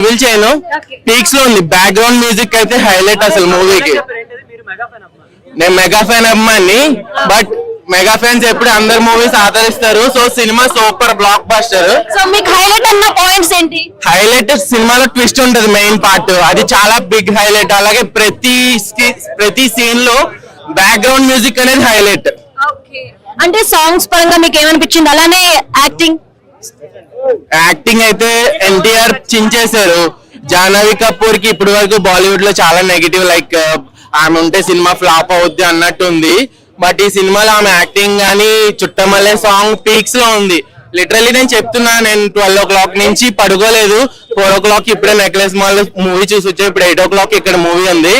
Reveal చేయను. పీక్స్లో ఉంది. బ్యాక్గ్రౌండ్ మ్యూజిక్ అయితే హైలైట్ అసలు మూవీకి నేను మెగా ఫ్యాన్ అమ్మాయిని బట్ మెగా ఫ్యాన్స్ ఎప్పుడు అందరు మూవీస్ ఆదరిస్తారు. So cinema super blockbuster so మీకు హైలైట్ అన్న పాయింట్స్ ఏంటి? హైలైట్ సినిమాలో ట్విస్ట్ ఉంటది మెయిన్ పార్ట్ అది చాలా బిగ్ హైలైట్ అలాగే ప్రతి ప్రతి సీన్లో బ్యాక్గ్రౌండ్ మ్యూజిక్ అనేది హైలైట్ అంటే సాంగ్స్ పరంగా మీకు ఏమనిపించింది? అలానే యాక్టింగ్ యాక్టింగ్ అయితే ఎన్టీఆర్ చించేశారు. జాహ్నవి కపూర్కి ఇప్పటి వరకు బాలీవుడ్లో చాలా నెగిటివ్ లైక్ uh, ఆమె ఉంటే సినిమా ఫ్లాప్ అవుద్ది అన్నట్టు ఉంది. బట్ ఈ సినిమాలో ఆమె యాక్టింగ్ గానీ చుట్టమల్లే సాంగ్ పీక్స్లో ఉంది. లిటరలీ నేను చెప్తున్నా నేను ట్వెల్వ్ ఓ క్లాక్ నుంచి పడుకోలేదు. ఫోర్ ఓ క్లాక్ ఇప్పుడే నెక్లెస్ మాల్ మూవీ చూసి వచ్చాయి ఇప్పుడు ఎయిట్ ఓ క్లాక్ ఇక్కడ మూవీ ఉంది.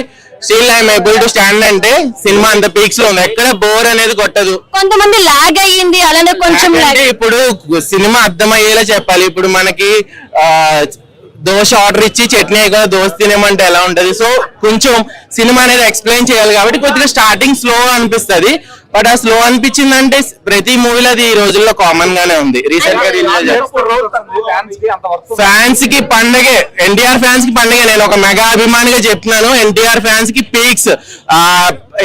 Still I'm able to stand అంటే సినిమా అంత పీక్స్లో ఉంది. ఎక్కడ బోర్ అనేది కొట్టదు. కొంతమంది లాగ్ అయ్యింది అలానే కొంచెం అంటే. ఇప్పుడు సినిమా అర్థమయ్యేలా చెప్పాలి. ఇప్పుడు మనకి దోశ ఆర్డర్ ఇచ్చి చట్నీ కూడా దోశ తినేమంటే ఎలా ఉంటది? సో కొంచెం సినిమా అనేది ఎక్స్ప్లెయిన్ చేయాలి కాబట్టి కొద్దిగా స్టార్టింగ్ స్లో అనిపిస్తది. బట్ ఆ స్లో అనిపించిందంటే ప్రతి మూవీలో అది ఈ రోజుల్లో కామన్ గానే ఉంది. రీసెంట్గా ఫ్యాన్స్కి పండగే ఎన్టీఆర్ ఫ్యాన్స్కి పండగే. నేను ఒక మెగా అభిమానిగా చెప్తున్నాను. ఎన్టీఆర్ ఫ్యాన్స్కి పీక్స్ ఆ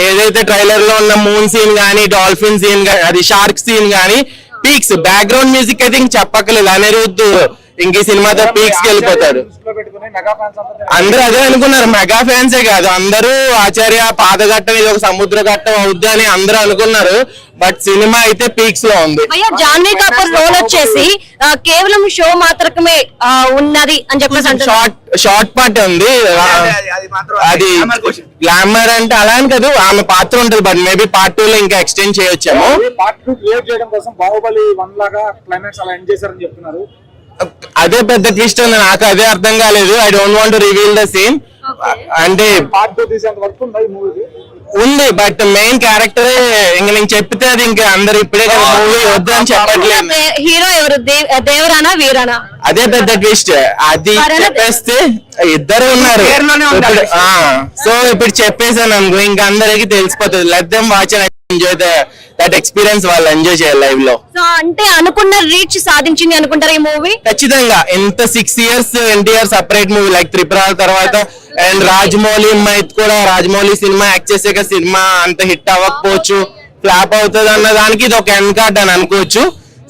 ఏదైతే ట్రైలర్లో ఉన్న మూన్ సీన్ గానీ డాల్ఫిన్ సీన్ అది షార్క్ సీన్ గానీ పీక్స్ బ్యాక్గ్రౌండ్ మ్యూజిక్ అయితే ఇంక చెప్పక్కర్లేదు. అనిరుద్ధ్ ఇంక ఈ సినిమాతో పీక్స్కి వెళ్ళిపోతాడు అందరూ అదే అనుకున్నారు మెగా ఫ్యాన్సే కాదు అందరూ ఆచార్య పాదఘట్టం ఇది ఒక సముద్ర ఘట్టం అవుద్ది అని అందరూ అనుకున్నారు బట్ సినిమా అయితే పీక్స్లో ఉంది జాన్వీ కపూర్ రోల్ వచ్చేసి కేవలం షో మాత్రమే ఉన్నది అని చెప్పేసి షార్ట్ షార్ట్ పార్ట్ ఉంది అది గ్లామర్ అంటే అలా అని కాదు ఆమె పాత్ర ఉంటుంది బట్ మేబీ పార్ట్ టూ లో ఇంకా ఎక్స్టెండ్ చేయొచ్చేమో. పార్ట్ టూ క్రియేట్ చేయడం కోసం బాహుబలి వన్ లాగా క్లైమాక్స్ అలా ఎండ్ చేశారని చెప్తున్నారు. అదే పెద్ద ట్విస్ట్ ఉంది. నాకు అదే అర్థం కాలేదు. I don't want reveal the scene అంటే పార్ట్ టూ తీసేంత వరకు ఉందా ఈ మూవీ ఉంది బట్ మెయిన్ క్యారెక్టర్ ఇంక నేను చెప్తే అది ఇంకా అందరు ఇప్పుడే కదా మూవీ వద్దు అని చెప్పట్లేదు. హీరో ఎవరు? దేవ్- దేవరానా వీరానా? అదే పెద్ద ట్విస్ట్ అది చెప్పేస్తే ఇద్దరు ఉన్నారు. సో ఇప్పుడు చెప్పేసాను అనుకో ఇంకా అందరికి తెలిసిపోతుంది. Let them watch enjoy that experience వాళ్ళు ఎంజాయ్ చేయాలి లైవ్లో. సో అంటే అనుకున్న రీచ్ సాధించింది అనుకుంటారా ఈ మూవీ ఖచ్చితంగా. ఎంత six years NTR separate movie like Tripura తర్వాత అండ్ రాజమౌళి మైత్ కూడా రాజమౌళి సినిమా యాక్ట్ చేసాక సినిమా అంత హిట్ అవ్వకపోవచ్చు ఫ్లాప్ అవుతుంది అన్న దానికి ఇది ఒక ఎండ్ కార్డ్ అని అనుకోవచ్చు.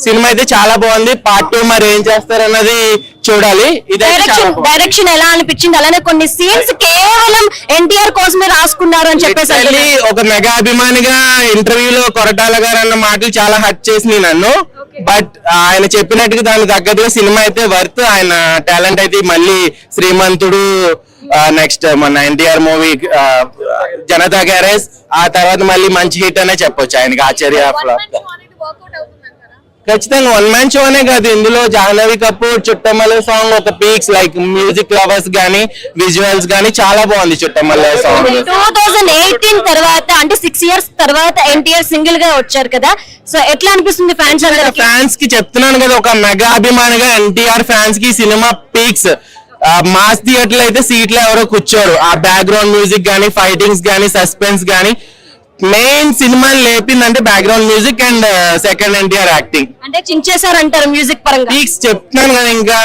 సినిమా అయితే చాలా బాగుంది. పార్ట్ టూ మరి ఏం చేస్తారన్నది చూడాలి. డైరెక్షన్ ఎలా అనిపించింది? అలానే కొన్ని సీన్స్ కేవలం ఎన్టీఆర్ కోసమే రాసుకున్నారు అని చెప్పేసి. ఒక మెగా అభిమానిగా ఇంటర్వ్యూలో కొరటాల గారు అన్న మాటలు చాలా హట్ చేసినాయి నన్ను. బట్ ఆయన చెప్పినట్టుగా దానికి తగ్గట్టుగా సినిమా అయితే వర్త్ ఆయన టాలెంట్ అయితే మళ్ళీ శ్రీమంతుడు నెక్స్ట్ మన ఎన్టీఆర్ మూవీ జనతా గ్యారేజ్ ఆ తర్వాత మళ్ళీ మంచి హిట్ అనే చెప్పొచ్చు ఆయనకి ఆచార్య. ఖచ్చితంగా వన్ మ్యాన్ షో అనే కాదు ఇందులో జాహ్నవి కపూర్ చుట్టమల్ల సాంగ్ ఒక పీక్స్ లైక్ మ్యూజిక్ లవర్స్ గానీ విజువల్స్ గానీ చాలా బాగుంది Chuttamalle song two thousand eighteen తర్వాత అంటే సిక్స్ ఇయర్స్ తర్వాత ఎన్టీఆర్ సింగిల్గా వచ్చారు కదా. సో ఎట్లా అనిపిస్తుంది ఫ్యాన్స్ ఫ్యాన్స్కి చెప్తున్నాను కదా ఒక మెగా అభిమానిగా ఎన్టీఆర్ ఫ్యాన్స్కి సినిమా పీక్స్ మాస్ థియేటర్ అయితే సీట్లు ఎవరో కూర్చోరు. ఆ బ్యాక్గ్రౌండ్ మ్యూజిక్ గానీ ఫైటింగ్స్ గానీ సస్పెన్స్ గానీ మెయిన్ సినిమాని లేపిందంటే background music and second NTR acting అంటే చించేశారు అంటారు మ్యూజిక్ పరంగా? పీక్స్ చెప్తున్నాను కదా ఇంకా.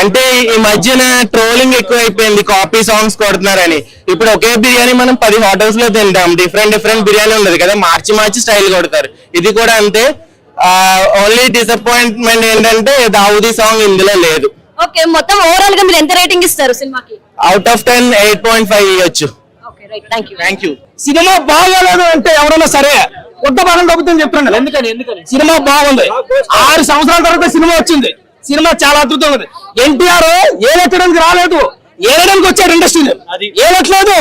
అంటే ఈ మధ్యన ట్రోలింగ్ ఎక్కువ అయిపోయింది కాపీ సాంగ్స్ కొడుతున్నారని. ఇప్పుడు ఒకే బిర్యానీ మనం పది హోటల్స్లో తింటాం. డిఫరెంట్ డిఫరెంట్ బిర్యానీ ఉండదు కదా. మార్చి మార్చి స్టైల్ కొడతారు. ఇది కూడా అంతే. ఓన్లీ డిసప్పాయింట్మెంట్ ఏంటంటే దావుదీ సాంగ్ ఇందులో లేదు. ఓకే మొత్తం ఓవరాల్గా మీరు ఎంత రేటింగ్ ఇస్తారు సినిమాకి? Out of ten eight point five ఇవ్వచ్చు థ్యాంక్ యూ సినిమా బాగోలేదు అంటే ఎవరైనా సరే కొత్త బాగా దొబ్బుతుంది చెప్తున్నాను. ఎందుకని ఎందుకని? సినిమా బాగుంది. ఆరు సంవత్సరాల తర్వాత సినిమా వచ్చింది. సినిమా చాలా అద్భుతంగా ఉంది. ఎన్టీఆర్ ఏలెత్తడానికి రాలేదు. ఏలడానికి వచ్చాడు ఇండస్ట్రీని? ఏలట్లేదు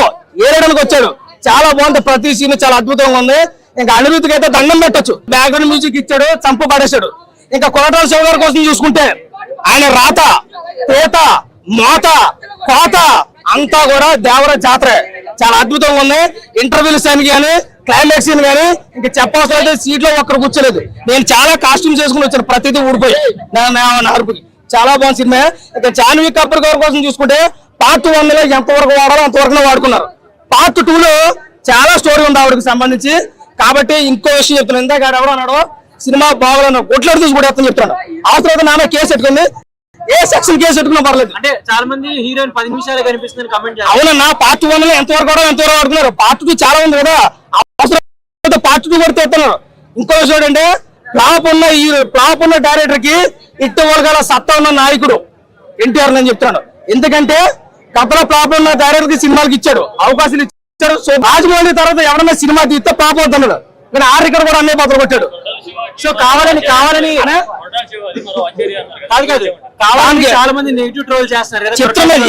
ఏలడానికి వచ్చాడు? చాలా బాగుంది. ప్రతి సీన్ చాలా అద్భుతంగా ఉంది. ఇంకా అనిరుద్ధికి అయితే దండం పెట్టొచ్చు. బ్యాక్గ్రౌండ్ మ్యూజిక్ ఇచ్చాడు చంపు పడేశాడు. ఇంకా కొరటాల శివ గారి కోసం చూసుకుంటే ఆయన రాత పేత మోత కోత అంతా కూడా దేవర జాతర. చాలా అద్భుతంగా ఉంది. ఇంటర్వ్యూలు సైన్ కానీ క్లైమాక్స్ సీన్ కానీ ఇంకా చెప్పవలసిన సీట్లో ఒక్కరు కూర్చోలేదు. నేను చాలా కాస్ట్యూమ్స్ చేసుకుని వచ్చాను. ప్రతిదీ ఊడిపోయి. నా- అరుపుకి చాలా బాగుంది సినిమా. ఇక జాన్వీ కపూర్ గారి కోసం చూసుకుంటే పార్ట్ వన్లో ఎంతవరకు వాడాలో అంతవరకు వాడుకున్నారు. పార్ట్ టూ లో చాలా స్టోరీ ఉంది ఆవిడకి సంబంధించి. కాబట్టి ఇంకో విషయం చెప్తున్నాను. ఇందాక ఆడ ఎవరో అన్నాడు సినిమా బాగోలేదు కొట్లాడు చూసి కూడా చెప్తాను అవసరం తర్వాత నామే కేసు పెట్టుకుంది. ఏ సెక్షన్ కేసు పెట్టుకున్నా పర్లేదు. అంటే చాలా మంది హీరోయిన్ పది నిమిషాలు కనిపిస్తుందని కమెంట్ అవునన్నా పార్ట్ వన్లో ఎంతవరకు కూడా ఎంతవరకు ఆడుతున్నారు పార్ట్ టూ చాలా ఉంది కదా. అవసరం పార్ట్ టూ కూడా తెస్తున్నారు ఇంకో విషయం ఏంటంటే ఫ్లాప్ ఉన్న ఈ ఫ్లాప్ ఉన్న డైరెక్టర్కి ఇట్టు గల సత్తా ఉన్న నాయకుడు ఎన్టీఆర్ నేను చెప్తున్నాను ఎందుకంటే కథలో ఫ్లాప్ ఉన్న డైరెక్టర్కి సినిమాకి ఇచ్చాడు. అవకాశాలు ఇచ్చాడు. సో రాజమౌళి తర్వాత ఎవరైనా సినిమా తీస్తే ఫ్లాప్ అవుతున్నాడు కానీ ఆ రికార్డు కూడా అన్నీ బదులు కొట్టాడు సో కావాలని కావాలని కాదు కాదు. కావాలని చాలా మంది నెగిటివ్ ట్రోల్ చేస్తున్నారు చెప్తున్నాను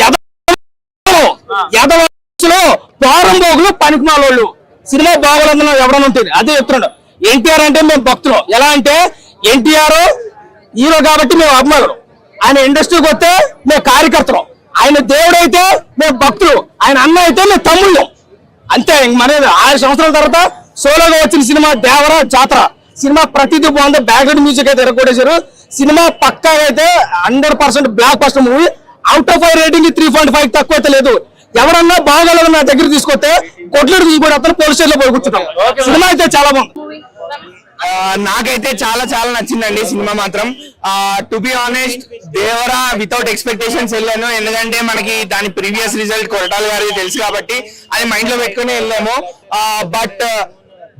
యదవలో పోరం పనికిమాలోళ్ళు సినిమా బాగోలేదన్న ఎవడన్నా ఉంటుంది అదే చెప్తున్నాడు. ఎన్టీఆర్ అంటే మేము భక్తులు. ఎలా అంటే ఎన్టీఆర్ హీరో కాబట్టి మేము అభిమానులు. ఆయన ఇండస్ట్రీకి వస్తే మేము కార్యకర్తలు. ఆయన దేవుడైతే మేము భక్తులు. ఆయన అన్న అయితే మేము తమ్ముళ్ళు. అంతే ఇంక మనది ఆరు సంవత్సరాల తర్వాత సోలోగా వచ్చిన సినిమా దేవర జాతర. సినిమా ప్రతిదీ బాగుంది. బ్యాక్గ్రౌండ్ మ్యూజిక్ అయితే ఎరగొట్టేశారు. సినిమా పక్కా అయితే hundred percent blockbuster movie out of five rating three point five తక్కువ అయితే లేదు. ఎవరన్నా బాగోలేదు నా దగ్గర తీసుకొస్తే కొట్లాడు తీసుకొని అతను పోలీస్ స్టేషన్లో పోయి కూర్చుంటాం. సినిమా అయితే చాలా బాగుంది. నాకైతే చాలా చాలా నచ్చిందండి సినిమా మాత్రం. To be honest Devara without expectations వెళ్ళాను. ఎందుకంటే మనకి దాని ప్రీవియస్ రిజల్ట్ కొరటాల గారికి తెలుసు కాబట్టి అది మైండ్లో పెట్టుకుని వెళ్ళాము. బట్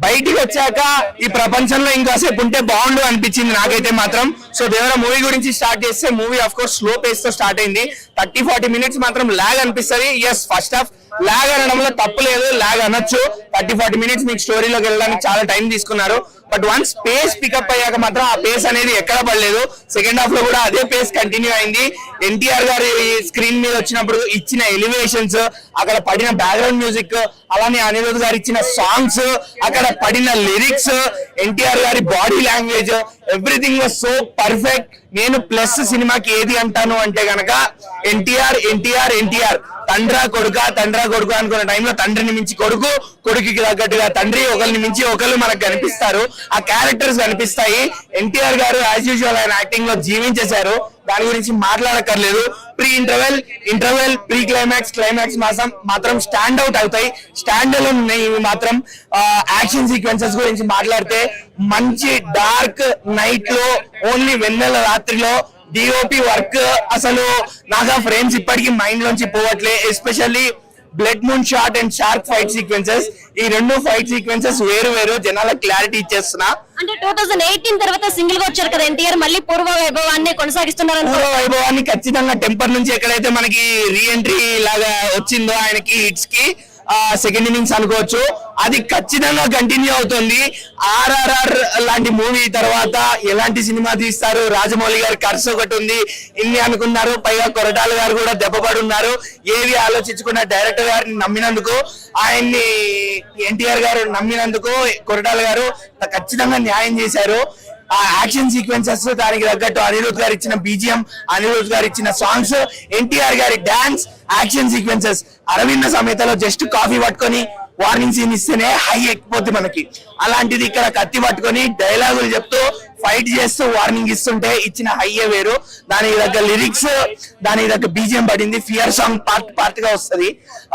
బయటికి వచ్చాక ఈ ప్రపంచంలో ఇంకాసేపు ఉంటే బాగుండు అనిపించింది నాకైతే మాత్రం. సో దేవర మూవీ గురించి స్టార్ట్ చేస్తే మూవీ ఆఫ్ కోర్స్ స్లో పేస్తో స్టార్ట్ అయింది. థర్టీ ఫార్టీ మినిట్స్ మాత్రం లాగ్ అనిపిస్తుంది. ఎస్ ఫస్ట్ హాఫ్ లాగ్ అనడంలో తప్పు లేదు లాగ్ అనొచ్చు. థర్టీ ఫార్టీ మినిట్స్ మీకు స్టోరీలోకి వెళ్ళడానికి చాలా టైం తీసుకున్నారు. బట్ వన్స్ పేస్ పికప్ అయ్యాక మాత్రం ఆ పేస్ అనేది ఎక్కడ పడలేదు. సెకండ్ హాఫ్లో కూడా అదే పేస్ కంటిన్యూ అయింది. ఎన్టీఆర్ గారి స్క్రీన్ మీద వచ్చినప్పుడు ఇచ్చిన ఎలివేషన్స్ అక్కడ పడిన బ్యాక్గ్రౌండ్ మ్యూజిక్ అలానే అనిరుద్ గారు ఇచ్చిన సాంగ్స్ అక్కడ పడిన లిరిక్స్ ఎన్టీఆర్ గారి body language everything was so perfect నేను ప్లస్ సినిమాకి ఏది అంటాను అంటే గనక ఎన్టీఆర్ ఎన్టీఆర్ ఎన్టీఆర్ తండ్రా కొడుక తండ్రా కొడుకు అనుకున్న టైంలో తండ్రిని మించి కొడుకు కొడుకుకి తగ్గట్టుగా తండ్రి ఒకరిని మించి ఒకళ్ళు మనకు కనిపిస్తారు. ఆ క్యారెక్టర్స్ కనిపిస్తాయి. ఎన్టీఆర్ గారు యాజ్ యూజువల్ ఆయన యాక్టింగ్లో జీవించేశారు. దాని గురించి మాట్లాడక్కర్లేదు. Pre interval interval pre climax climax మాసం మాత్రం స్టాండ్ అవుట్ అవుతాయి. స్టాండ్ అలోన్ ఉన్నాయి ఇవి మాత్రం యాక్షన్ సీక్వెన్సెస్ గురించి మాట్లాడితే మంచి డార్క్ నైట్లో ఓన్లీ వెన్నెల రాత్రిలో డిఓపి వర్క్ అసలు నాకు ఆ ఫ్రేమ్స్ ఇప్పటికీ మైండ్ లోంచి పోవట్లే especially blood moon shot and shark fight sequences ఈ రెండు ఫైట్ సీక్వెన్సెస్ వేరు వేరు జనాలకు క్లారిటీ ఇచ్చేస్తున్నా. అంటే టూ థౌసండ్ ఎయిటీన్ తర్వాత సింగిల్గా వచ్చారు కదా ఎన్టీఆర్ మళ్ళీ పూర్వ వైభవాన్ని కొనసాగిస్తున్నారు పూర్వ వైభవాన్ని ఖచ్చితంగా టెంపర్ నుంచి ఎక్కడైతే మనకి రీఎంట్రీ లాగా వచ్చిందో ఆయనకి హిట్స్కి సెకండ్ ఇన్నింగ్స్ అనుకోవచ్చు. అది ఖచ్చితంగా కంటిన్యూ అవుతుంది. ఆర్ఆర్ఆర్ లాంటి మూవీ తర్వాత ఎలాంటి సినిమా తీస్తారు? రాజమౌళి గారి ఖర్చు ఒకటి ఉంది. ఇన్ని అనుకున్నారు. పైగా కొరటాల గారు కూడా దెబ్బపడి ఉన్నారు ఏవి ఆలోచించుకున్న డైరెక్టర్ గారిని నమ్మినందుకు ఆయన్ని ఎన్టీఆర్ గారు నమ్మినందుకు కొరటాల గారు ఖచ్చితంగా న్యాయం చేశారు. ఆ యాక్షన్ సీక్వెన్సెస్ దానికి తగ్గట్టు అనిరుద్ గారు ఇచ్చిన బీజిఎం అనిరుద్ గారు ఇచ్చిన సాంగ్స్ ఎన్టీఆర్ గారి డాన్స్ యాక్షన్ సీక్వెన్సెస్. అరవింద సమేతలో జస్ట్ కాఫీ పట్టుకొని వార్నింగ్ సీన్ ఇస్తేనే హై ఎక్కిపోద్ది మనకి. అలాంటిది ఇక్కడ కత్తి పట్టుకొని డైలాగులు చెప్తూ ఫైట్ చేస్తూ వార్నింగ్ ఇస్తుంటే ఇచ్చిన హైయే వేరు. దానికి తగ్గ లిరిక్స్ దానికి తగ్గ బీజిఎం పడింది. ఫియర్ సాంగ్ పార్ట్ పార్ట్గా వస్తుంది.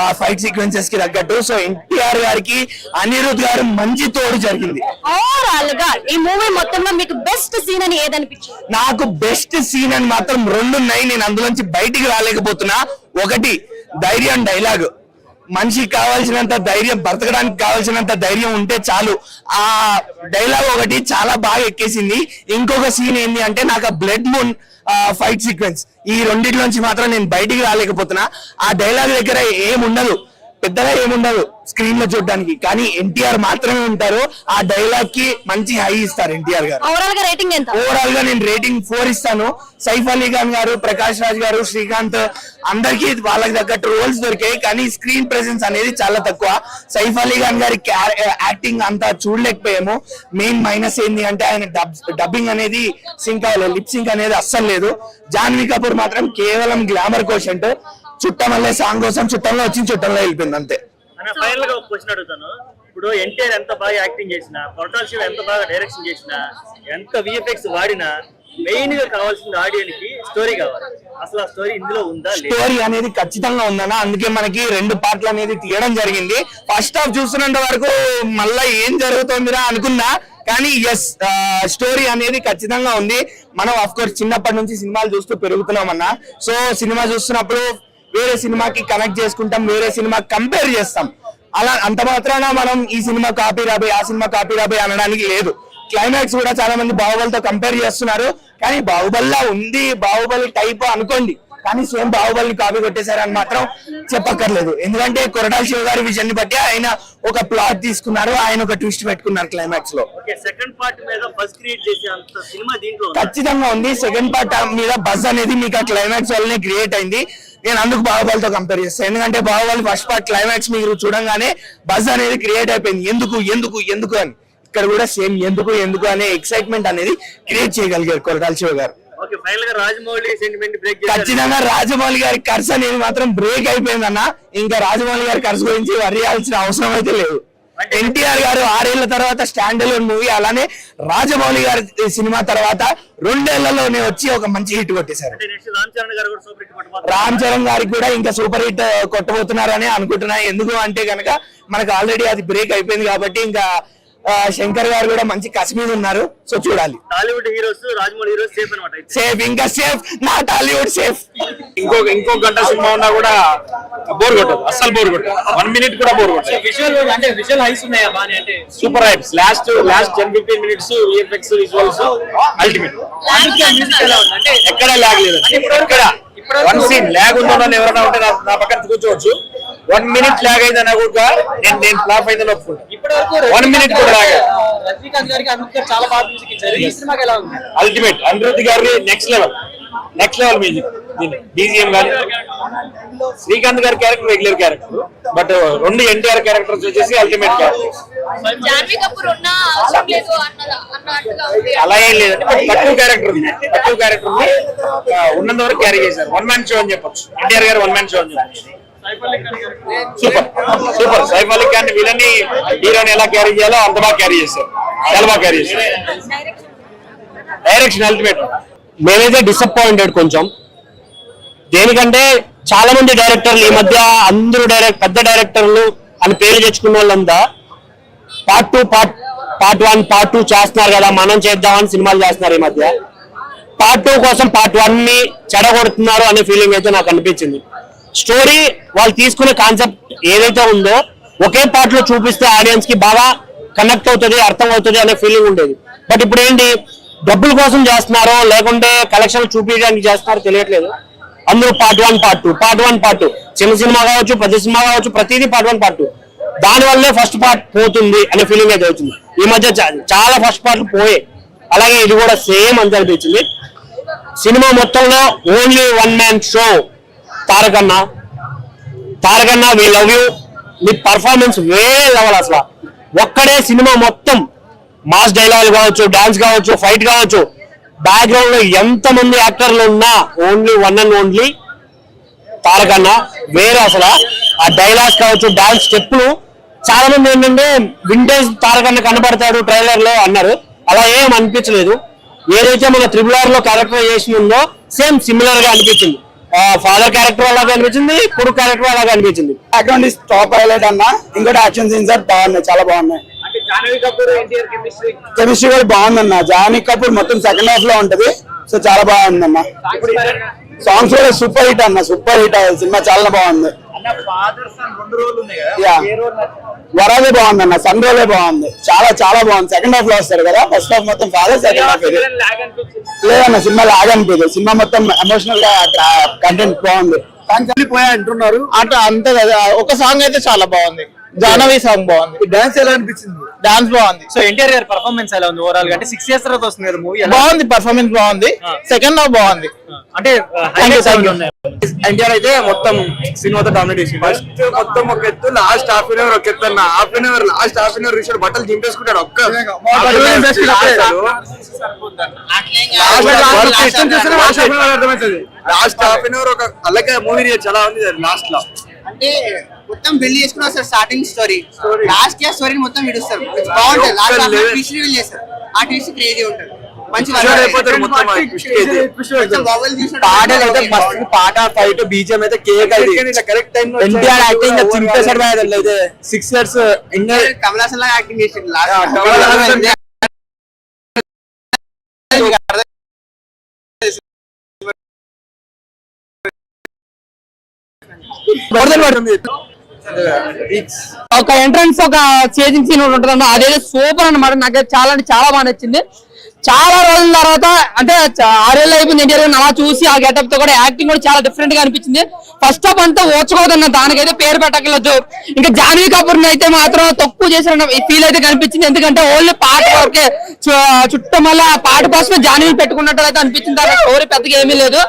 ఆ ఫైట్ సీక్వెన్సెస్కి తగ్గట్టు. సో ఎన్టీఆర్ గారికి అనిరుద్ గారు మంచి తోడు జరిగింది. ఓవరాల్గా ఈ మూవీ మొత్తంలో మీకు బెస్ట్ సీన్ అని ఏదనిపించింది? నాకు బెస్ట్ సీన్ అని మాత్రం రెండు ఉన్నాయి. నేను అందులోంచి బయటికి రాలేకపోతున్నా. ఒకటి ధైర్యం డైలాగ్ మనిషికి కావాల్సినంత ధైర్యం బ్రతకడానికి కావాల్సినంత ధైర్యం ఉంటే చాలు. ఆ డైలాగ్ ఒకటి చాలా బాగా ఎక్కేసింది. ఇంకొక సీన్ ఏంటి అంటే నాకు ఆ బ్లడ్ మూన్ ఫైట్ సీక్వెన్స్ ఈ రెండింటిలోంచి మాత్రం నేను బయటికి రాలేకపోతున్నా. ఆ డైలాగ్ దగ్గర ఏముండదు. పెద్దగా ఏముండదు స్క్రీన్లో చూడడానికి. కానీ ఎన్టీఆర్ మాత్రమే ఉంటారు ఆ డైలాగ్కి మంచి హై ఇస్తారు ఎన్టీఆర్ గారు. ఓవరాల్గా రేటింగ్ ఎంత? ఓవరాల్గా నేను రేటింగ్ ఫోర్ ఇస్తాను. సైఫ్ అలీ ఖాన్ గారు ప్రకాష్ రాజ్ గారు శ్రీకాంత్ అందరికి వాళ్ళకి తగ్గట్టు రోల్స్ దొరికాయి. కానీ స్క్రీన్ ప్రెసెన్స్ అనేది చాలా తక్కువ. సైఫ్ అలీ ఖాన్ గారి యాక్టింగ్ అంతా చూడలేకపోయాము. మెయిన్ మైనస్ ఏంటి అంటే ఆయన డబ్బింగ్ అనేది సింక్ అవ్వలేదు లిప్ సింక్ అనేది అస్సలు లేదు. జాన్వీ కపూర్ మాత్రం కేవలం గ్లామర్ కోషంట్ చుట్టం వల్లే సాంగ్ కోసం చుట్టంలో వచ్చి చుట్టంలో వెళ్ళిపోయింది అంతే. ఫైనల్గా ఒక క్వశ్చన్ అడుగుతాను. ఇప్పుడు ఎన్టీఆర్ ఎంత బాగా యాక్టింగ్ చేసినా కొరటాల శివ ఎంత బాగా డైరెక్షన్ చేసినా ఎంత విఎఫ్ఎక్స్ వాడినా మెయిన్గా కావాల్సింది ఆడియన్స్కి స్టోరీ కావాలి. అసలు ఆ స్టోరీ ఇందులో ఉందా స్టోరీ అనేది ఖచ్చితంగా ఉందన్న. అందుకే మనకి రెండు పార్ట్లు అనేది తీయడం జరిగింది. ఫస్ట్ హాఫ్ చూస్తున్నంత వరకు మళ్ళా ఏం జరుగుతుందిరా అనుకున్నా కానీ ఎస్ స్టోరీ అనేది ఖచ్చితంగా ఉంది. మనం అఫ్ కోర్స్ చిన్నప్పటి నుంచి సినిమాలు చూస్తూ పెరుగుతున్నామన్నా. సో సినిమా చూస్తున్నప్పుడు వేరే సినిమాకి కనెక్ట్ చేసుకుంటాం వేరే సినిమా కంపేర్ చేస్తాం. అలా అంత మాత్రాన మనం ఈ సినిమా కాపీ రాబోయ్ ఆ సినిమా కాపీ రాబోయ్ అనడానికి లేదు. క్లైమాక్స్ కూడా చాలా మంది బాహుబలితో కంపేర్ చేస్తున్నారు. కానీ బాహుబలిలా ఉంది బాహుబలి టైప్ అనుకోండి. కానీ సేమ్ బాహుబలిని కాపీ కొట్టేశారని మాత్రం చెప్పక్కర్లేదు. ఎందుకంటే కొరటాల శివ గారి విజన్ని బట్టి ఆయన ఒక ప్లాట్ తీసుకున్నారు ఆయన ఒక ట్విస్ట్ పెట్టుకున్నారు క్లైమాక్స్లో. సెకండ్ పార్ట్ మీద బస్ క్రియేట్ చేసే సినిమా దీంట్లో? ఖచ్చితంగా ఉంది. సెకండ్ పార్ట్ మీద బజ్ అనేది మీకు ఆ క్లైమాక్స్ వల్లనే క్రియేట్ అయింది. నేను అందుకు బాహుబలితో కంపేర్ చేస్తాను ఎందుకంటే బాహుబలి ఫస్ట్ పార్ట్ క్లైమాక్స్ మీరు చూడంగానే బజ్ అనేది క్రియేట్ అయిపోయింది. ఎందుకు ఎందుకు ఎందుకు అని. ఇక్కడ కూడా సేమ్ ఎందుకు ఎందుకు అనే ఎక్సైట్మెంట్ అనేది క్రియేట్ చేయగలిగారు కొరటాల శివ గారు. ఖచ్చితంగా రాజమౌళి గారి ఖర్చు అనేది మాత్రం బ్రేక్ అయిపోయిందన్న. ఇంకా రాజమౌళి గారి ఖర్చు గురించి వర్యాల్సిన అవసరం అయితే లేదు. ఎన్టీఆర్ గారు ఆరేళ్ళ తర్వాత స్టాండ్ అలోన్ మూవీ అలానే రాజమౌళి గారి సినిమా తర్వాత రెండేళ్ళలోనే వచ్చి ఒక మంచి హిట్ కొట్టేశారు. రామ్ చరణ్ గారికి కూడా ఇంకా సూపర్ హిట్ కొట్టబోతున్నారని అనుకుంటున్నా. ఎందుకు అంటే కనుక మనకు ఆల్రెడీ అది బ్రేక్ అయిపోయింది కాబట్టి ఇంకా శంకర్ గారు కూడా మంచి కసి మీద ఉన్నారు. సో చూడాలి. Tollywood heroes Rajamouli heroes safe అనమాట అయితే. సేఫ్ ఇంకా సేఫ్ నా టాలీవుడ్ సేఫ్ ఇంకో ఇంకో గంట సినిమా ఉన్నా కూడా బోర్ కొట్టదు అస్సలు బోర్ కొట్టదు. వన్ మినిట్ కూడా బోర్ కొట్టదు. విజువల్ అంటే విజువల్ హైస్ ఉన్నాయా బాగా అంటే super hypes last last ten fifteen minutes VFX visuals ultimate ఎక్కడ ల్యాగ్ లేదు. ఎక్కడ? వన్ సీన్ ల్యాగ్ ఉందో ఎవరైనా ఉంటే నా- నా పక్కన కూర్చోవచ్చు. వన్ మినిట్ ల్యాగ్ అయిందన్నా కూడా నేను నేను ఫ్లాప్ అయిందని ఒప్పుకుంటా ఇప్పటి వరకు One minute కూడా లాగా. రజనీకాంత్ గారికి గారు చాలా బాగా మ్యూజిక్ ఇచ్చారు. ఈ సినిమాకి ఎలా ఉంది? అల్టిమేట్ అనిరుద్ధ్ గారి next level next level music BGM గాని శ్రీకాంత్ గారి క్యారెక్టర్ రెగ్యులర్ క్యారెక్టర్ బట్ రెండు ఎన్టీఆర్ క్యారెక్టర్స్ వచ్చేసి అల్టిమేట్ క్యారెక్టర్స్ జాన్వీ కపూర్ ఉన్న అవసరం లేదు అన్నదా అన్నట్టుగా ఉంది. అలా ఏం లేదండి బట్ తక్కువ క్యారెక్టర్ ఉంది. తక్కువ క్యారెక్టర్ ఉంది. ఉన్నంత వరకు క్యారీ చేశారు. వన్ మ్యాన్ షో అని చెప్పొచ్చు. ఎన్టీఆర్ గారు వన్ మ్యాన్ షో అని చెప్పొచ్చు. సూపర్. సూపర్ సైఫ్ అలీ ఖాన్ వీళ్ళని హీరోని ఎలా క్యారీ చేయాలో అంత బాగా క్యారీ చేశారు. చాలా బాగా క్యారీ చేశారు. డైరెక్షన్ అల్టిమేట్ మేమైతే డిసప్పాయింటెడ్ కొంచెం. దేనికంటే చాలా మంది డైరెక్టర్లు ఈ మధ్య అందరూ డైరెక్ట్ పెద్ద డైరెక్టర్లు అని పేరు తెచ్చుకున్న వాళ్ళంతా part two part part one part two చేస్తున్నారు కదా మనం చేద్దామని సినిమాలు చేస్తున్నారు ఈ మధ్య. పార్ట్ టూ కోసం పార్ట్ వన్ని చెడగొడుతున్నారు అనే ఫీలింగ్ అయితే నాకు అనిపించింది. స్టోరీ వాళ్ళు తీసుకునే కాన్సెప్ట్ ఏదైతే ఉందో ఒకే పార్ట్లో చూపిస్తే ఆడియన్స్కి బాగా కనెక్ట్ అవుతుంది అర్థం అవుతుంది అనే ఫీలింగ్ ఉండేది. బట్ ఇప్పుడు ఏంటి డబ్బుల కోసం చేస్తున్నారో లేకుంటే కలెక్షన్ చూపించడానికి చేస్తున్నారో తెలియట్లేదు. అందులో part one part two part one part two చిన్న సినిమా కావచ్చు పెద్ద సినిమా కావచ్చు ప్రతిదీ పార్ట్ వన్ పార్ట్ టూ దాని వల్లే ఫస్ట్ పార్ట్ పోతుంది అనే ఫీలింగ్ అయితే వచ్చింది. ఈ మధ్య చాలా ఫస్ట్ పార్ట్లు పోయాయి. అలాగే ఇది కూడా సేమ్ అంత అనిపించింది. సినిమా మొత్తంలో only one man show Tarakanna. Tarakanna we love you me performance వేరే లెవెల్ అసలు. ఒక్కడే సినిమా మొత్తం మాస్ డైలాగ్ కావచ్చు డాన్స్ కావచ్చు ఫైట్ కావచ్చు. బ్యాక్గ్రౌండ్లో ఎంత మంది యాక్టర్లు ఉన్నా only one and only Tarakanna. వేరే అసలు. ఆ డైలాగ్స్ కావచ్చు డాన్స్ స్టెప్లు చాలా మంది ఏంటంటే వింటేజ్ తారకన్న కనబడతాడు ట్రైలర్లో అన్నారు. అలా ఏం అనిపించలేదు. ఏదైతే మన త్రిబుల్ ఆర్లో క్యారెక్టరైజేషన్ ఉందో సేమ్ సిమిలర్గా అనిపించింది. ఫాదర్ క్యారెక్టర్ అలాగే అనిపించింది కొడుకు క్యారెక్టర్ అలాగే అనిపించింది బ్యాక్గ్రౌండ్ ఇస్ టాప్ హైలైట్ అన్న ఇంకోటి యాక్షన్ సీన్స్ సార్ బాగున్నాయి చాలా బాగున్నాయి. అంటే జాన్వీ కపూర్ ఎన్టీఆర్ కెమిస్ట్రీ కెమిస్ట్రీ కూడా బాగుందన్న. జానీ కపూర్ మొత్తం సెకండ్ హాఫ్లో ఉంటది సో చాలా బాగుందన్న. సాంగ్స్ కూడా సూపర్ హిట్ అన్న సూపర్ హిట్ సినిమా చాలా బాగుంది. యా వరాదే బాగుంది అన్న సన్ రోలే బాగుంది. చాలా చాలా బాగుంది. సెకండ్ హాఫ్లో వస్తారు కదా ఫస్ట్ హాఫ్ మొత్తం ఫాదర్ సెకండ్ హాఫ్ ఇది. లాగ్ అనిపించింది? లేదన్న సినిమా లాగనిపోయింది సినిమా మొత్తం ఎమోషనల్గా కంటెంట్ బాగుంది. పోయా అంటున్నారు. అంటే అంతే కదా ఒక సాంగ్ అయితే చాలా బాగుంది. జానవి సాంగ్ బాగుంది. డాన్స్ ఎలా అనిపించింది? డాన్స్ బాగుంది. సో ఎన్టీఆర్ గారి పర్ఫార్మెన్స్ ఎలా ఉంది? ఓవరాల్గా అంటే సిక్స్ ఇయర్స్ తర్వాత వస్తుంది కదా మూవీ బాగుంది పర్ఫార్మెన్స్ బాగుంది. సెకండ్ హాఫ్ బాగుంది. అంటే ఎన్టీఆర్ అయితే మొత్తం సినిమాతో డామినేట్ చేసి ఫస్ట్ మొత్తం ఒక ఎత్తు లాస్ట్ హాఫ్ అన్ అవర్ ఒక ఎత్తు అన్న. Half an hour last half an hour విషయాలు బట్టలు చింపేసుకుంటాడు ఒక్క. లాస్ట్ హాఫ్ అన్ అవర్ ఒక అలాగే మూవీ చాలా ఉంది లాస్ట్లో. అంటే మొత్తం బిల్డ్ చేసుకుని వస్తారు స్టార్టింగ్ స్టోరీ లాస్ట్ ఇయర్ స్టోరీని మొత్తం విడుస్తారు. బాగుంటుంది లాస్ట్ ఫిష్ రివీల్ చేస్తారు ఆ ట్విస్ట్ క్రేజీ ఉంటుంది పాట ఫైట్ బీజం అయితే కేక్ ఎన్టీఆర్ యాక్టింగ్ చింపేశాడు సిక్స్ ఇయర్స్ కమల్ హాసన్ లాగా ఒక ఎంట్రన్స్ ఒక చేజింగ్ సీన్ ఉంటుందన్న అదే సూపర్ అన్నమాట. నాకు చాలా అంటే చాలా బాగా నచ్చింది. చాలా రోజుల తర్వాత అంటే ఆరేళ్ళు అయిపోయింది ఎన్టీఆర్ అలా చూసి ఆ గెటప్తో కూడా యాక్టింగ్ కూడా చాలా డిఫరెంట్గా అనిపించింది. ఫస్ట్ ఆఫ్ అంతా ఓచుకోదన్న దానికైతే పేరు పెట్టగలదు ఇంకా జాన్వీ కపూర్ అయితే మాత్రం తక్కువ చేసిన ఫీల్ అయితే కనిపించింది. ఎందుకంటే ఓన్లీ పాట వరకే చు- చుట్టం ఆ పాట కోసమే జాన్వీ పెట్టుకున్నట్టు అయితే అనిపించింది. దాని స్టోరీ పెద్దగా ఏమీ లేదు.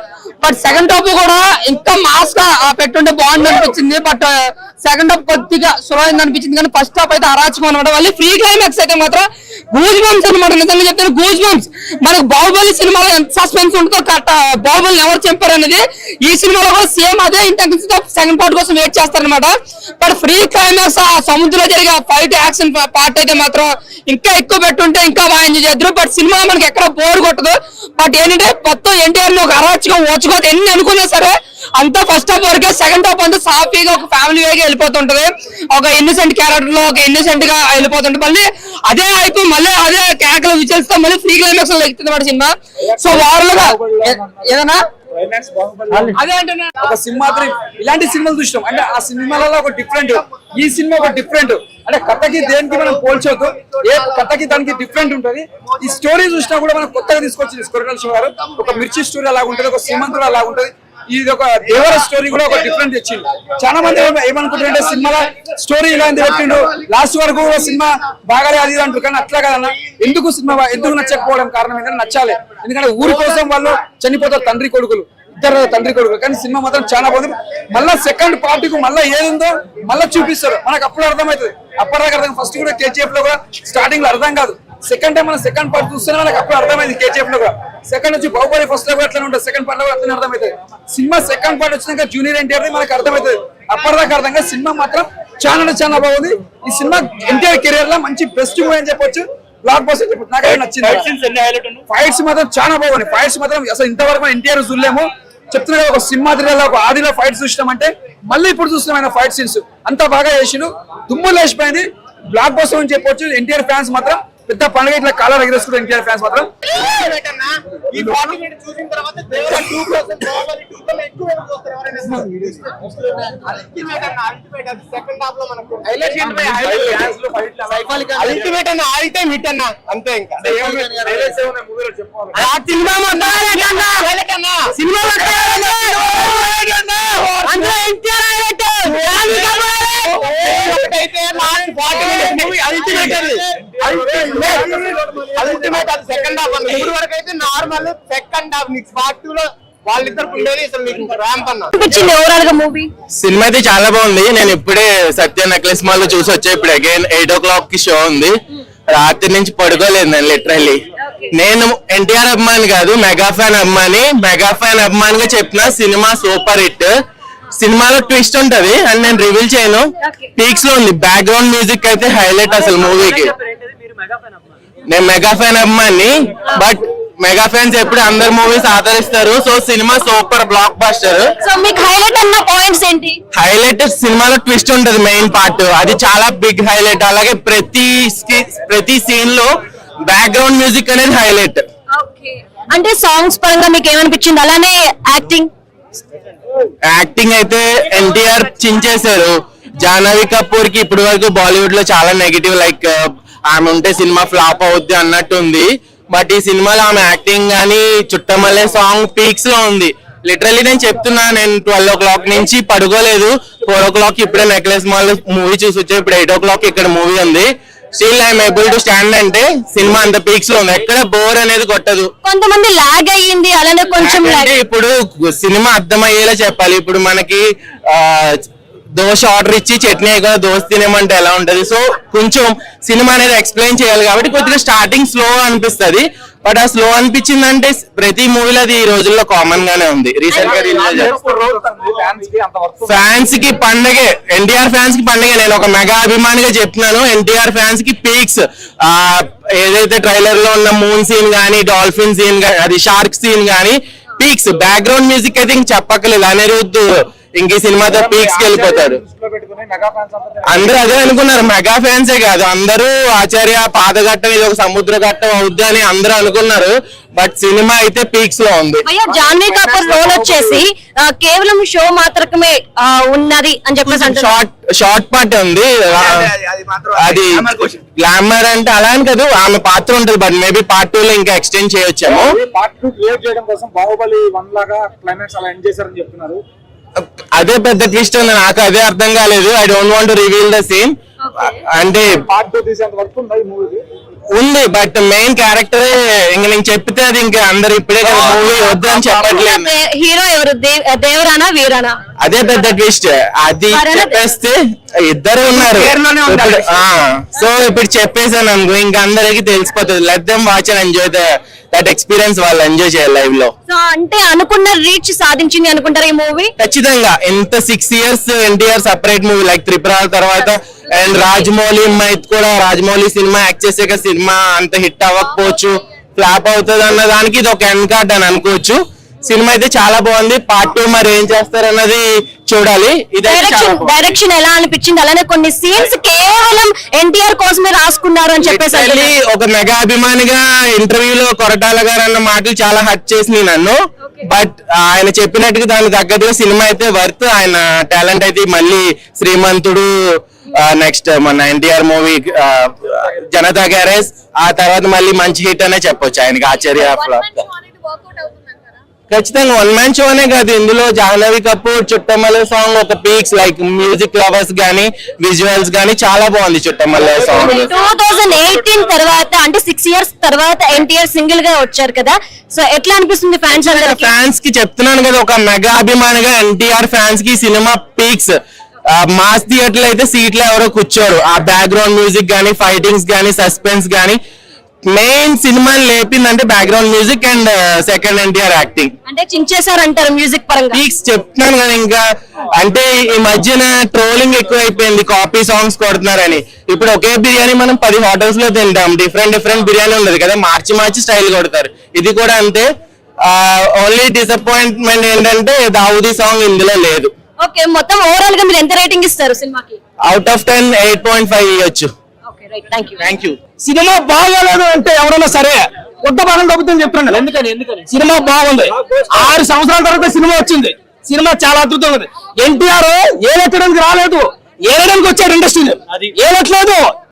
బట్ సెకండ్ హాఫ్ కూడా ఇంకా మాస్గా పెట్టుంటే బాగుంది అనిపించింది. బట్ సెకండ్ హాఫ్ కొద్దిగా స్లో అయింది అనిపించింది. కానీ ఫస్ట్ హాఫ్ అయితే అరాచకం అనమాట మళ్ళీ ఫ్రీ క్లైమాక్స్ అయితే మాత్రం గూజ్ బంప్స్ అనమాట నిజంగా చెప్తాను గూజ్ బంప్స్ మనకు బాహుబలి సినిమాలో ఎంత సస్పెన్స్ ఉంటుందో కరెక్ట్ బాహుబలిని ఎవరు చంపారు అనేది ఈ సినిమాలో కూడా సేమ్ అదే ఇంటెన్షన్ సెకండ్ పార్ట్ కోసం వెయిట్ చేస్తారనమాట బట్ ఫ్రీ క్లైమాక్స్ ఆ సముద్రంలో జరిగే ఫైట్ యాక్షన్ పార్ట్ అయితే మాత్రం ఇంకా ఎక్కువ పెట్టుంటే ఇంకా బాగా ఎంజాయ్ చేద్దరు. బట్ సినిమా మనకి ఎక్కడ బోర్ కొట్టదు. బట్ ఏంటంటే మొత్తం ఎన్టీఆర్ ఒక అరాచకం ఓచుకోదు ఎన్ని అనుకున్నా సరే అంతా ఫస్ట్ హాఫ్ వరకే సెకండ్ హాఫ్ అంతా సాఫీగా ఒక ఫ్యామిలీ వేగా వెళ్ళిపోతుంటది. ఒక ఇన్నోసెంట్ క్యారెక్టర్లో ఒక ఇన్నోసెంట్గా వెళ్ళిపోతుంటది. మళ్ళీ అదే అయిపోయి మళ్ళీ అదే క్యారెక్టర్ విచారిస్తే మళ్ళీ ఫ్రీ క్లైమాక్స్లో ఎక్కుతుంది మాట సినిమా. సో ఓవరాల్ ఏదైనా ఏదన్నా? అదే అంటే ఒక సినిమా ఇలాంటి సినిమాలు చూసినాం. అంటే ఆ సినిమాలలో ఒక డిఫరెంట్ ఈ సినిమా ఒక డిఫరెంట్ అంటే కథకి దేనికి మనం పోల్చొద్దు. ఏ కథకి దానికి డిఫరెంట్ ఉంటుంది. ఈ స్టోరీ చూసినా కూడా మనం కొత్తగా తీసుకొచ్చి కొరటాల గారు. ఒక మిర్చి స్టోరీ అలా ఉంటుంది ఒక శ్రీమంతుడు అలా ఉంటది. ఇది ఒక దేవర స్టోరీ కూడా ఒక డిఫరెంట్ తెచ్చిండు. చాలా మంది ఏమనుకుంటారంటే సినిమాలో స్టోరీ ఇలాంటి పెట్టిండు. లాస్ట్ వరకు సినిమా బాగాలే అది ఇది అంటారు. కానీ అట్లా కదన్న. ఎందుకు సినిమా ఎందుకు నచ్చకపోవడం కారణం ఏంటంటే నచ్చాలి. ఎందుకంటే ఊరి కోసం వాళ్ళు చనిపోతారు తండ్రి కొడుకులు. ఇద్దరు తండ్రి కొడుకులు. కానీ సినిమా మాత్రం చాలా బాగుంది. మళ్ళా సెకండ్ పార్ట్కు మళ్ళీ ఏది ఉందో మళ్ళీ చూపిస్తారు. మనకు అప్పుడు అర్థమవుతుంది. అప్పటిదాకా అర్థం ఫస్ట్ కూడా కేజీఎఫ్లో కూడా స్టార్టింగ్లో అర్థం కాదు. సెకండ్ టైం మనం సెకండ్ పార్ట్ చూస్తేనే మనకు అప్పుడు అర్థమైంది కేజీఎఫ్లో కూడా. సెకండ్ వచ్చి బాహుబలి ఫస్ట్లో అట్లనే ఉంటుంది. సెకండ్ పార్ట్లో అట్లనే అర్థమవుతుంది. సినిమా సెకండ్ పార్ట్ వచ్చినాక జూనియర్ ఎన్టీఆర్ మనకు అర్థమవుతుంది. అప్పటిదాకా అర్థం కాదు సినిమా మాత్రం చాలా చాలా బాగుంది. ఈ సినిమా ఎన్టీఆర్ కెరీర్లో మంచి బెస్ట్ మూవీ అని చెప్పొచ్చు. బ్లాక్ చెప్పొచ్చు. నాకు నచ్చింది. ఫైట్స్ మాత్రం చాలా బాగున్నాయి. ఫైట్స్ మాత్రం అసలు ఇంతవరకు ఎన్టీఆర్ చూడలేము. చెప్తున్నా ఒక సింహాద్రిలో ఒక ఆదిలో ఫైట్స్ చూసినామంటే మళ్ళీ ఇప్పుడు చూస్తున్నాం ఆయన ఫైట్ సీన్స్ అంత బాగా చేసిండు. దుమ్ము లేచిపోయింది. బ్లాక్ బస్టర్ అని చెప్పొచ్చు. ఎన్టీఆర్ ఫ్యాన్స్ మాత్రం పెద్ద పండుగ ఇట్లా కాలాలు ఎగరేసుకుంటారు ఎన్టీఆర్ ఫ్యాన్స్ మాత్రం. ఈ ఫార్టీ మినిట్స్ చూసిన తర్వాత దేవర టూ కోసం బాహుబలి టూ కన్నా ఎక్కువ ఎవరు చూస్తారు ఎవరైనా. అల్టిమేట్ అన్న అల్టిమేట్ అది సెకండ్ హాఫ్లో మనకు అల్టిమేట్ అన్న ఆల్ టైమ్ హిట్ అన్న అంతే ఇంకా. ఆ సినిమా మొత్తం హైలైట్ అన్న. సినిమా మొత్తం హైలైట్ అన్న. అందులో ఎన్టీఆర్ హైలైట్. జాన్వీ కపూర్ హైలైట్. ఒకటైతే last forty minutes movie ultimate అది. అల్టిమేట్ అది సెకండ్ హాఫ్ అన్న. ఇప్పుడు వరకు అయితే నార్మల్ సెకండ్ హాఫ్ నీకు పార్ట్ టూ లో వాళ్ళిద్దరు ఉండేది అసలు నీకు ర్యాంప్ అన్న. అనిపించింది ఓవరాల్గా మూవీ సినిమా అయితే చాలా బాగుంది. నేను ఇప్పుడే సత్య నెక్లెస్ మాల్లో చూసి వచ్చా. ఇప్పుడు అగైన్ ఎయిట్ ఓ క్లాక్కి షో ఉంది. రాత్రి నుంచి పడుకోలేదు నేను లిటరల్లీ నేను ఎన్టీఆర్ అభిమాని కాదు మెగా ఫ్యాన్ అభిమాని. మెగా ఫ్యాన్ అభిమానిగా చెప్పిన సినిమా సూపర్ హిట్. సినిమాలో ట్విస్ట్ ఉంటది అండ్ నేను రివీల్ చేయను. పీక్స్లో ఉంది. బ్యాక్గ్రౌండ్ మ్యూజిక్ అయితే హైలైట్ అసలు మూవీకి నేను మెగా ఫ్యాన్ అమ్మాని బట్ మెగా ఫ్యాన్స్ ఎప్పుడు అందరు మూవీస్ ఆదరిస్తారు. So cinema super blockbuster so మీకు హైలైట్ అన్న పాయింట్స్ ఏంటి? హైలైట్ సినిమాలో ట్విస్ట్ ఉంటది మెయిన్ పార్ట్ అది చాలా బిగ్ హైలైట్ అలాగే ప్రతి ప్రతి సీన్లో బ్యాక్గ్రౌండ్ మ్యూజిక్ అనేది హైలైట్ అంటే సాంగ్స్ పరంగా మీకు ఏమనిపించింది? అలానే యాక్టింగ్ యాక్టింగ్ అయితే ఎన్టీఆర్ చించేశారు. జాహ్నవి కపూర్కి ఇప్పటి వరకు బాలీవుడ్లో చాలా నెగిటివ్ లైక్ ఆమె ఉంటే సినిమా ఫ్లాప్ అవుద్ది అన్నట్టు ఉంది. బట్ ఈ సినిమాలో ఆమె యాక్టింగ్ గానీ చుట్టమల్లే సాంగ్ పీక్స్లో ఉంది. లిటరల్లీ నేను చెప్తున్నా నేను ట్వెల్వ్ ఓ క్లాక్ నుంచి పడుకోలేదు. ఫోర్ ఓ క్లాక్ ఇప్పుడే నెక్లెస్ మాల్ మూవీ చూసి వచ్చా ఇప్పుడు ఎయిట్ ఓ క్లాక్ ఇక్కడ మూవీ ఉంది. Still I'm able to stand అంటే సినిమా అంత పీక్స్లో ఉంది. ఎక్కడ బోర్ అనేది కొట్టదు. కొంతమంది లాగ్ అయ్యింది అలానే కొంచెం అంటే ఇప్పుడు సినిమా అర్థమయ్యేలా చెప్పాలి. ఇప్పుడు మనకి ఆ, దోశ ఆర్డర్ ఇచ్చి చట్నీ కూడా దోశ తినేమంటే ఎలా ఉంటది? సో కొంచెం సినిమా అనేది ఎక్స్ప్లెయిన్ చేయాలి కాబట్టి కొద్దిగా స్టార్టింగ్ స్లో అనిపిస్తది. బట్ ఆ స్లో అనిపించిందంటే ప్రతి మూవీలో అది ఈ రోజుల్లో కామన్ గానే ఉంది. రీసెంట్గా రిలీజ్ ఫ్యాన్స్కి పండగే ఎన్టీఆర్ ఫ్యాన్స్కి పండగే నేను ఒక మెగా అభిమానిగా చెప్తున్నాను. ఎన్టీఆర్ ఫ్యాన్స్కి పీక్స్ ఆ ఏదైతే ట్రైలర్లో ఉన్న మూన్ సీన్ గానీ డాల్ఫిన్ సీన్ గానీ అది షార్క్ సీన్ గానీ పీక్స్ బ్యాక్గ్రౌండ్ మ్యూజిక్ అయితే ఇంక చెప్పక్కలేదు అనిరుద్ధ్ ఇంక ఈ సినిమాతో పీక్స్కి వెళ్ళిపోతారు అందరూ అదే అనుకున్నారు. మెగా ఫ్యాన్సే కాదు. అందరూ ఆచార్య పాదఘట్టం ఇది ఒక సముద్ర ఘట్టం అవుద్ది అని అందరూ అనుకున్నారు. బట్ సినిమా అయితే పీక్స్లో ఉంది. జాన్వీ కపూర్ రోల్ వచ్చేసి కేవలం షో మాత్రమే ఉన్నది అని చెప్పేసి షార్ట్ షార్ట్ పార్ట్ ఉంది. అది గ్లామర్ అంటే అలా అని కాదు ఆమె పాత్ర ఉంటుంది. బట్ మేబీ పార్ట్ టూ లో ఇంకా ఎక్స్టెండ్ చేయొచ్చేమో. పార్ట్ టూ క్రియేట్ చేయడం కోసం బాహుబలి వన్ లాగా క్లైమాక్స్ అలా ఎండ్ చేశారని చెప్తున్నారు. అదే పెద్ద ట్విస్ట్ ఉంది. నాకు అదే అర్థం కాలేదు. I don't want reveal the same అంటే పార్ట్ టూ తీసేంత వరకు ఉందా ఈ మూవీ ఉంది బట్ మెయిన్ క్యారెక్టర్ ఇంక నేను చెప్తే అది ఇంకా అందరు ఇప్పుడే కదా మూవీ వద్దని చెప్పట్లేదు. హీరో ఎవరు? దేవ్- దేవరానా వీరానా? అదే పెద్ద ట్విస్ట్ అది చెప్పేస్తే ఇద్దరు ఉన్నారు. సో ఇప్పుడు చెప్పేసాను అనుకో ఇంకా అందరికి తెలిసిపోతుంది. Let them watch and enjoy that experience వాళ్ళు ఎంజాయ్ చేయాలి లైవ్లో. సో అంటే అనుకున్న రీచ్ సాధించింది అనుకుంటారు ఈ మూవీ ఖచ్చితంగా. ఎంత six years NTR separate movie like Tripurala తర్వాత అండ్ రాజమౌళి మైత్ కూడా రాజమౌళి సినిమా యాక్ట్ చేసాక సినిమా అంత హిట్ అవ్వకపోవచ్చు ఫ్లాప్ అవుతుంది అన్న దానికి ఇది ఒక ఎండ్ కార్డ్ అని అనుకోవచ్చు. సినిమా అయితే చాలా బాగుంది. పార్ట్ టూ మరి ఏం చేస్తారు అన్నది చూడాలి డైరెక్షన్ ఎలా అనిపించింది? అలానే కొన్ని సీన్స్ కేవలం ఎన్టీఆర్ కోసమే రాసుకున్నారు అని చెప్పేసి. ఒక మెగా అభిమానిగా ఇంటర్వ్యూలో కొరటాల గారు అన్న మాటలు చాలా హర్ట్ చేసినాయి నన్ను. బట్ ఆయన చెప్పినట్టుగా దానికి తగ్గట్టుగా సినిమా అయితే వర్త్ ఆయన టాలెంట్ అయితే మళ్ళీ శ్రీమంతుడు నెక్స్ట్ మన ఎన్టీఆర్ మూవీ జనతా గ్యారేజ్ ఆ తర్వాత మళ్ళీ మంచి హిట్ అనే చెప్పొచ్చు ఆయనకి. ఆచార్య ఖచ్చితంగా వన్ మ్యాన్ షో అనే కాదు. ఇందులో జాహ్నవి కపూర్ చుట్టమల్లె సాంగ్ ఒక పీక్స్ లైక్ మ్యూజిక్ లవర్స్ గానీ విజువల్స్ గానీ చాలా బాగుంది Chuttamalle song two thousand eighteen తర్వాత అంటే సిక్స్ ఇయర్స్ తర్వాత ఎన్టీఆర్ సింగిల్గా వచ్చారు కదా. సో ఎట్లా అనిపిస్తుంది ఫ్యాన్స్ ఫ్యాన్స్కి చెప్తున్నాను కదా ఒక మెగా అభిమానిగా ఎన్టీఆర్ ఫ్యాన్స్కి సినిమా పీక్స్ మాస్ థియేటర్ అయితే సీట్లు ఎవరో కూర్చోరు. ఆ బ్యాక్గ్రౌండ్ మ్యూజిక్ గానీ ఫైటింగ్స్ గానీ సస్పెన్స్ గానీ మెయిన్ సినిమాని లేపిందంటే background music and second NTR acting అంటే చించేశారు అంటారు మ్యూజిక్ పరంగా చెప్తున్నాను కదా ఇంకా. అంటే ఈ మధ్యన ట్రోలింగ్ ఎక్కువ అయిపోయింది కాపీ సాంగ్స్ కొడుతున్నారని. ఇప్పుడు ఒకే బిర్యానీ మనం పది హోటల్స్లో తింటాం. డిఫరెంట్ డిఫరెంట్ బిర్యానీ ఉండదు కదా. మార్చి మార్చి స్టైల్ కొడతారు. ఇది కూడా అంతే. ఓన్లీ డిసప్పాయింట్మెంట్ ఏంటంటే దావుదీ సాంగ్ ఇందులో లేదు. ఓకే మొత్తం ఓవరాల్గా మీరు ఎంత రేటింగ్ ఇస్తారు సినిమాకి? Out of ten eight point five ఇవ్వచ్చు థ్యాంక్ యూ సినిమా బాగోలేదు అంటే ఎవరైనా సరే కొత్త పనులు దొబ్బుతుంది చెప్తున్నాను ఎందుకని ఎందుకని? సినిమా బాగుంది. ఆరు సంవత్సరాల తర్వాత సినిమా వచ్చింది. సినిమా చాలా అద్భుతంగా ఉంది. ఎన్టీఆర్ ఏలెత్తడానికి రాలేదు. ఏలడానికి వచ్చాడు ఇండస్ట్రీ ఏలట్లేదు